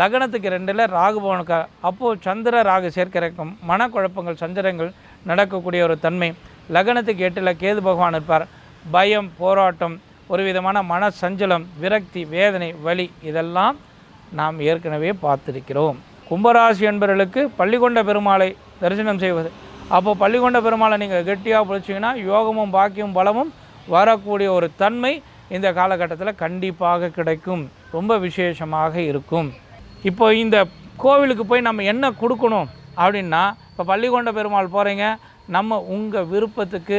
லக்னத்துக்கு ரெண்டில் ராகு பவனுக்கு அப்போது சந்திர ராகு சேர்க்கிறக்கும் மனக்குழப்பங்கள் சஞ்சரங்கள் நடக்கக்கூடிய ஒரு தன்மை. லக்னத்துக்கு எட்டில் கேது பகவான் இருப்பார். பயம் போராட்டம் ஒரு விதமான மன சஞ்சலம் விரக்தி வேதனை வலி இதெல்லாம் நாம் ஏற்கனவே பார்த்திருக்கிறோம். கும்பராசி என்பவர்களுக்கு பள்ளிகொண்ட பெருமாளை தரிசனம் செய்வது. அப்போ பள்ளிகொண்ட பெருமாளை நீங்கள் கெட்டியாக பிடிச்சிங்கன்னா யோகமும் பாக்கியம் பலமும் வரக்கூடிய ஒரு தன்மை இந்த காலகட்டத்தில் கண்டிப்பாக கிடைக்கும். ரொம்ப விசேஷமாக இருக்கும். இப்போ இந்த கோவிலுக்கு போய் நம்ம என்ன கொடுக்கணும் அப்படின்னா இப்போ பள்ளிகொண்ட பெருமாள் போகிறீங்க நம்ம உங்கள் விருப்பத்துக்கு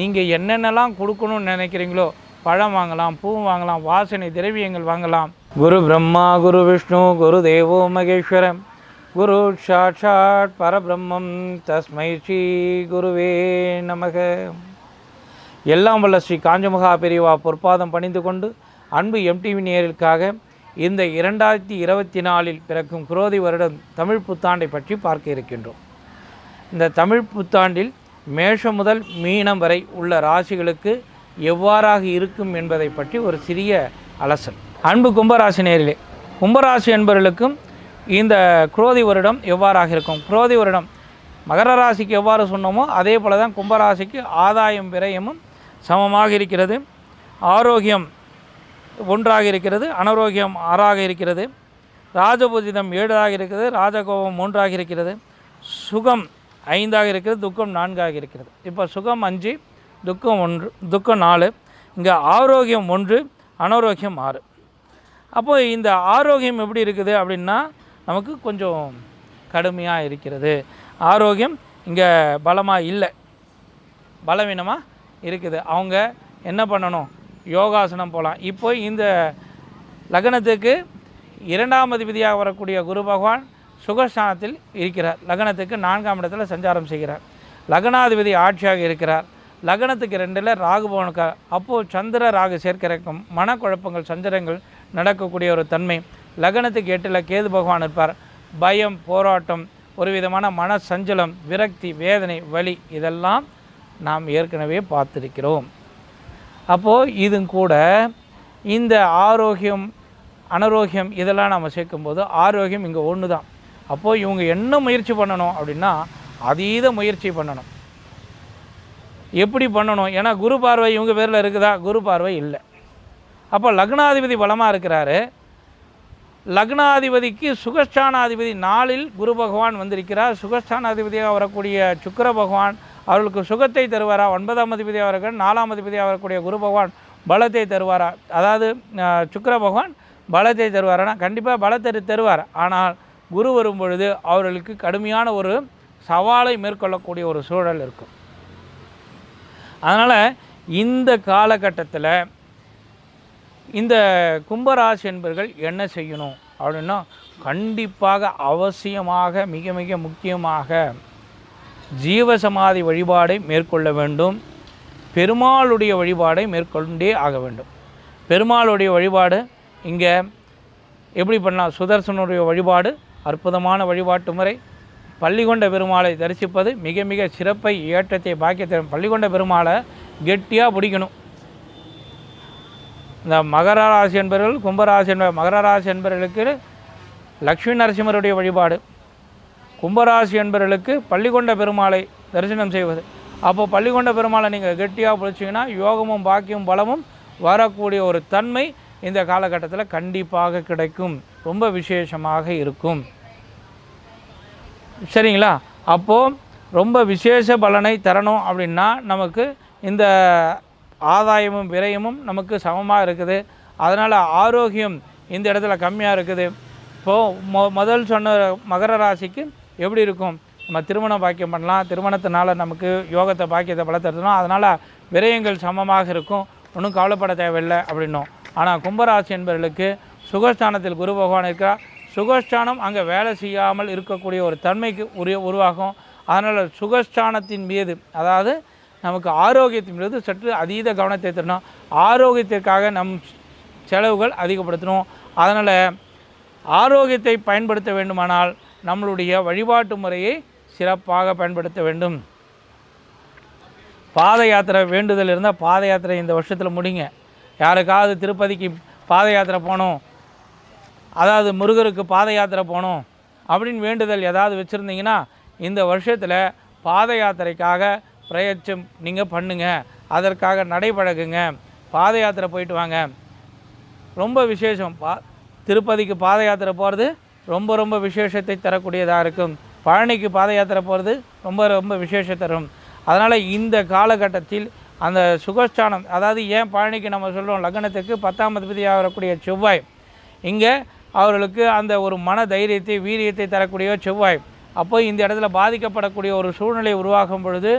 நீங்கள் என்னென்னலாம் கொடுக்கணும்னு நினைக்கிறீங்களோ பழம் வாங்கலாம் பூ வாங்கலாம் வாசனை திரவியங்கள் வாங்கலாம். குரு பிரம்மா குரு விஷ்ணு குரு தேவோ மகேஸ்வரம் குரு சாட்சாட் பரபிரம்மம். தஸ்மை ஸ்ரீ குருவே நமக. எல்லாம் வல்ல ஸ்ரீ காஞ்சமுகா பெரியவா பொற்பாதம் பணிந்து கொண்டு அன்பு எம்டிவி நேயர்களுக்காக இந்த இரண்டாயிரத்தி இருபத்தி நாலில் பிறக்கும் குரோதி வருடம் தமிழ் புத்தாண்டை பற்றி பார்க்க இருக்கின்றோம். இந்த தமிழ் புத்தாண்டில் மேஷம் முதல் மீனம் வரை உள்ள ராசிகளுக்கு எவ்வாறாக இருக்கும் என்பதை பற்றி ஒரு சிறிய அலசல். அன்பு கும்பராசி நேரிலே கும்பராசி என்பவர்களுக்கும் இந்த குரோதி வருடம் எவ்வாறாக இருக்கும்? குரோதி வருடம் மகர ராசிக்கு எவ்வாறு சொன்னோமோ அதே போல தான் கும்பராசிக்கு ஆதாயம் விரயமும் சமமாக இருக்கிறது. ஆரோக்கியம் ஒன்றாக இருக்கிறது அனாரோக்கியம் ஆறாக இருக்கிறது ராஜபூஜிதம் ஏழாக இருக்கிறது ராஜகோபம் மூன்றாக இருக்கிறது சுகம் ஐந்தாக இருக்கிறது துக்கம் நான்காக இருக்கிறது. இப்போ சுகம் அஞ்சு துக்கம் ஒன்று துக்கம் நாலு இங்கே ஆரோக்கியம் ஒன்று அனாரோக்கியம் ஆறு. அப்போது இந்த ஆரோக்கியம் எப்படி இருக்குது அப்படின்னா நமக்கு கொஞ்சம் கடுமையாக இருக்கிறது. ஆரோக்கியம் இங்கே பலமாக இல்லை. பலவீனமாக இருக்குது. அவங்க என்ன பண்ணணும்? யோகாசனம் போகலாம் இப்போ இந்த லக்னத்துக்கு இரண்டாம் அதிபதியாக வரக்கூடிய குரு பகவான் சுகஸ்தானத்தில் இருக்கிறார். லக்னத்துக்கு நான்காம் இடத்துல சஞ்சாரம் செய்கிறார். லக்னாதிபதி ஆட்சியாக இருக்கிறார். லக்னத்துக்கு ரெண்டில் ராகு பவனுக்கு அப்போது சந்திர ராகு சேர்க்கிறக்கும் மனக்குழப்பங்கள் சந்திரங்கள் நடக்கக்கூடிய ஒரு தன்மை. லக்னத்துக்கு எட்டில் கேது பகவான் இருப்பார். பயம் போராட்டம் ஒரு விதமான மன சஞ்சலம் விரக்தி வேதனை வலி இதெல்லாம் நாம் ஏற்கனவே பார்த்திருக்கிறோம். அப்போது இதும் கூட இந்த ஆரோக்கியம் அனாரோக்கியம் இதெல்லாம் நம்ம சேர்க்கும்போது ஆரோக்கியம் இங்கே ஒன்று தான் அப்போது இவங்க என்ன முயற்சி பண்ணணும் அப்படின்னா அதீத முயற்சி பண்ணணும். எப்படி பண்ணணும்? ஏன்னா குரு பார்வை இவங்க பேரில் இருக்குதா? குரு பார்வை இல்லை. அப்போ லக்னாதிபதி பலமாக இருக்கிறாரு. லக்னாதிபதிக்கு சுகஸ்தானாதிபதி நாளில் குரு பகவான் வந்திருக்கிறார். சுகஸ்தானாதிபதியாக வரக்கூடிய சுக்கர பகவான் அவர்களுக்கு சுகத்தை தருவாரா? ஒன்பதாம் அதிபதி அவர்கள் நாலாம் அதிபதியாக வரக்கூடிய குரு பகவான் பலத்தை தருவாரா? அதாவது சுக்கர பகவான் பலத்தை தருவாரானா கண்டிப்பாக பலத்தை தருவார். ஆனால் குரு வரும் பொழுது அவர்களுக்கு கடுமையான ஒரு சவாலை மேற்கொள்ளக்கூடிய ஒரு சூழல் இருக்கும். அதனால் இந்த காலகட்டத்தில் இந்த கும்பராசி என்பர்கள் என்ன செய்யணும்? அப்படின்னா கண்டிப்பாக அவசியமாக மிக மிக முக்கியமாக ஜீவசமாதி வழிபாடை மேற்கொள்ள வேண்டும். பெருமாளுடைய வழிபாடை மேற்கொண்டே ஆக வேண்டும். பெருமாளுடைய வழிபாடு இங்கே எப்படி பண்ணலாம்? சுதர்சனுடைய வழிபாடு அற்புதமான வழிபாட்டு முறை. பள்ளிகொண்ட பெருமாளை தரிசிப்பது மிக மிக சிறப்பை ஏற்றத்தை பாக்கியத்தை பள்ளிகொண்ட பெருமாளை கெட்டியாக பிடிக்கணும். இந்த மகர ராசி என்பவர்கள் கும்பராசி என்ப மகர ராசி என்பவர்களுக்கு லக்ஷ்மி நரசிம்மருடைய வழிபாடு. கும்பராசி என்பவர்களுக்கு பள்ளிகொண்ட பெருமாளை தரிசனம் செய்வது. அப்போ பள்ளிகொண்ட பெருமாளை நீங்கள் கெட்டியாக பிடிச்சிங்கன்னா யோகமும் பாக்கியம் பலமும் வரக்கூடிய ஒரு தன்மை இந்த காலகட்டத்தில் கண்டிப்பாக கிடைக்கும். ரொம்ப விசேஷமாக இருக்கும். சரிங்களா? அப்போது ரொம்ப விசேஷ பலனை தரணும் அப்படின்னா நமக்கு இந்த ஆதாயமும் விரயமும் நமக்கு சமமாக இருக்குது. அதனால் ஆரோக்கியம் இந்த இடத்துல கம்மியாக இருக்குது. இப்போது மொ முதல் சொன்ன மகர ராசிக்கு எப்படி இருக்கும்? நம்ம திருமண பாக்கியம் பண்ணலாம். திருமணத்தினால நமக்கு யோகத்தை பாக்கியத்தை பலத்தரணும் அதனால் விரயங்கள் சமமாக இருக்கும். ஒன்றும் கவலைப்பட தேவையில்லை அப்படின்னும். ஆனால் கும்பராசி என்பவர்களுக்கு சுகஸ்தானத்தில் குரு பகவான் இருக்கிறார். சுகஸ்தானம் அங்கே வேலை செய்யாமல் இருக்கக்கூடிய ஒரு தன்மைக்கு உரிய உருவாகும். அதனால் சுகஸ்தானத்தின் மீது அதாவது நமக்கு ஆரோக்கியத்தின் மீது சற்று அதீத கவனத்தை தரணும். ஆரோக்கியத்திற்காக நம் செலவுகள் அதிகப்படுத்தணும். அதனால் ஆரோக்கியத்தை பயன்படுத்த வேண்டுமானால் நம்மளுடைய வழிபாட்டு முறையை சிறப்பாக பயன்படுத்த வேண்டும். பாத யாத்திரை வேண்டுதல் இருந்தால் பாத யாத்திரை இந்த வருஷத்தில் முடிங்க. யாருக்காவது திருப்பதிக்கு பாத யாத்திரை போகணும் அதாவது முருகருக்கு பாத யாத்திரை போகணும் அப்படின்னு வேண்டுதல் ஏதாவது வச்சுருந்தீங்கன்னா இந்த வருஷத்தில் பாத யாத்திரைக்காக பிரயச்சம் நீங்கள் பண்ணுங்க. அதற்காக நடைபழகுங்க. பாத யாத்திரை போயிட்டு வாங்க. ரொம்ப விசேஷம். பா திருப்பதிக்கு பாத யாத்திரை போகிறது ரொம்ப ரொம்ப விசேஷத்தை தரக்கூடியதாக இருக்கும். பழனிக்கு பாத யாத்திரை போகிறது ரொம்ப ரொம்ப விசேஷம் தரும். அதனால் இந்த காலகட்டத்தில் அந்த சுகஸ்தானம் அதாவது ஏன் பழனிக்கு நம்ம சொல்கிறோம் லக்னத்துக்கு பத்தாம் அதிபதியாக வரக்கூடிய செவ்வாய் இங்கே அவர்களுக்கு அந்த ஒரு மன தைரியத்தை வீரியத்தை தரக்கூடிய செவ்வாய். அப்போ இந்த இடத்துல பாதிக்கப்படக்கூடிய ஒரு சூழ்நிலை உருவாகும் பொழுது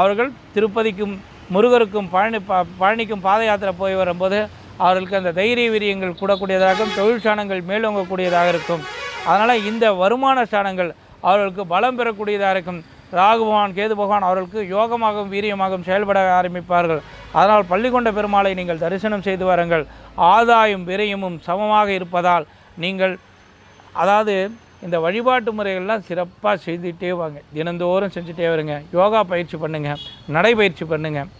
அவர்கள் திருப்பதிக்கும் முருகருக்கும் பழனி ப பழனிக்கும் பாத யாத்திரை போய் வரும்போது அவர்களுக்கு அந்த தைரிய வீரியங்கள் கூடக்கூடியதாகவும் தொழிற்சானங்கள் மேலோங்கக்கூடியதாக இருக்கும். அதனால் இந்த வருமான ஸ்தானங்கள் அவர்களுக்கு பலம் பெறக்கூடியதாக இருக்கும். ராகுபவான் கேது பகவான் அவர்களுக்கு யோகமாகவும் வீரியமாகவும் செயல்பட ஆரம்பிப்பார்கள். அதனால் பள்ளிக்கொண்ட பெருமாளை நீங்கள் தரிசனம் செய்து வாருங்கள். ஆதாயம் விரயமும் சமமாக இருப்பதால் நீங்கள் அதாவது இந்த வழிபாட்டு முறைகள்லாம் சிறப்பாக செய்துகிட்டே வாங்க. தினந்தோறும் செஞ்சுட்டே வருங்க. யோகா பயிற்சி பண்ணுங்கள் நடைபயிற்சி பண்ணுங்கள்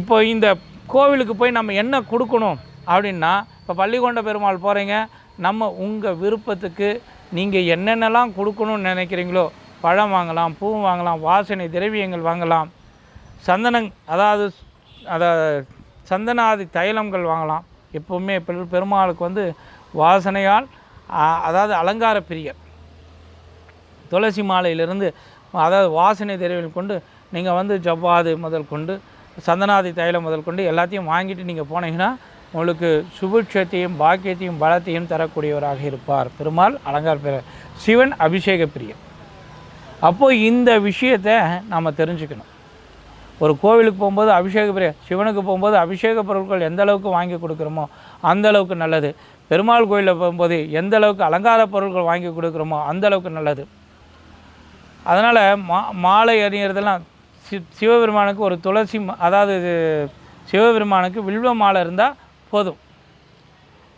இப்போ இந்த கோவிலுக்கு போய் நம்ம என்ன கொடுக்கணும் அப்படின்னா இப்போ பள்ளிக்கொண்ட பெருமாள் போகிறீங்க நம்ம உங்கள் விருப்பத்துக்கு நீங்கள் என்னென்னலாம் கொடுக்கணும்னு நினைக்கிறீங்களோ பழம் வாங்கலாம் பூ வாங்கலாம் வாசனை திரவியங்கள் வாங்கலாம். சந்தனங் அதாவது அதாவது சந்தனாதி தைலங்கள் வாங்கலாம். எப்போவுமே பெருமாளுக்கு வந்து வாசனையால் அதாவது அலங்கார பிரியர் துளசி மாலையிலிருந்து அதாவது வாசனை திரவியம் கொண்டு நீங்கள் வந்து ஜவ்வாது முதல் கொண்டு சந்தனாதி தைலம் முதல் கொண்டு எல்லாத்தையும் வாங்கிட்டு நீங்கள் போனீங்கன்னா உங்களுக்கு சுபிட்சத்தையும் பாக்கியத்தையும் பலத்தையும் தரக்கூடியவராக இருப்பார். பெருமாள் அலங்கார பிரியர் சிவன் அபிஷேக பிரியர் அப்போது இந்த விஷயத்தை நாம் தெரிஞ்சுக்கணும். ஒரு கோவிலுக்கு போகும்போது அபிஷேக பிரிய சிவனுக்கு போகும்போது அபிஷேக பொருட்கள் எந்த அளவுக்கு வாங்கி கொடுக்குறோமோ அந்த அளவுக்கு நல்லது. பெருமாள் கோயிலில் போகும்போது எந்த அளவுக்கு அலங்கார பொருட்கள் வாங்கி கொடுக்குறோமோ அந்த அளவுக்கு நல்லது. அதனால் மா மாலை அறிஞர்தெல்லாம் சி சிவபெருமானுக்கு ஒரு துளசி மா- அதாவது இது சிவபெருமானுக்கு வில்வ மாலை இருந்தால் போதும்.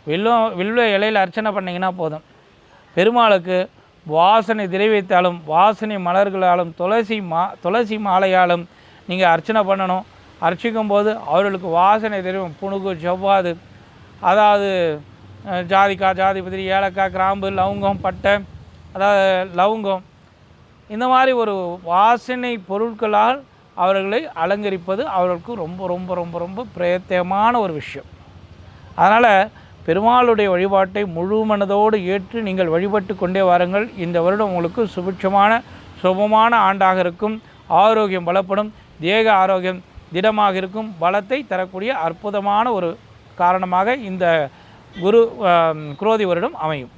வில்வம் வில்வ இலையில் அர்ச்சனை பண்ணிங்கன்னா போதும். பெருமாளுக்கு வாசனை திரைவித்தாலும் வாசனை மலர்களாலும் துளசி மா துளசி மாலையாலும் நீங்கள் அர்ச்சனை பண்ணணும். அர்ச்சிக்கும் போது அவர்களுக்கு வாசனை தெரியும். புணுகு செவ்வாது அதாவது ஜாதிக்காய் ஜாதிபத்திரி ஏலக்காய் கிராம்பு லவங்கம் பட்டை அதாவது லவங்கம். இந்த மாதிரி ஒரு வாசனை பொருட்களால் அவர்களை அலங்கரிப்பது அவர்களுக்கு ரொம்ப ரொம்ப ரொம்ப ரொம்ப பிரயத்தமான ஒரு விஷயம். அதனால் பெருமாளுடைய வழிபாட்டை முழு மனதோடு ஏற்று நீங்கள் வழிபட்டு கொண்டே வாருங்கள். இந்த வருடம் உங்களுக்கு சுபிட்சமான சுபமான ஆண்டாக இருக்கும். ஆரோக்கியம் பலப்படும். தேக ஆரோக்கியம் திடமாக இருக்கும். பலத்தை தரக்கூடிய அற்புதமான ஒரு காரணமாக இந்த குரு குரோதி வருடம் அமையும்.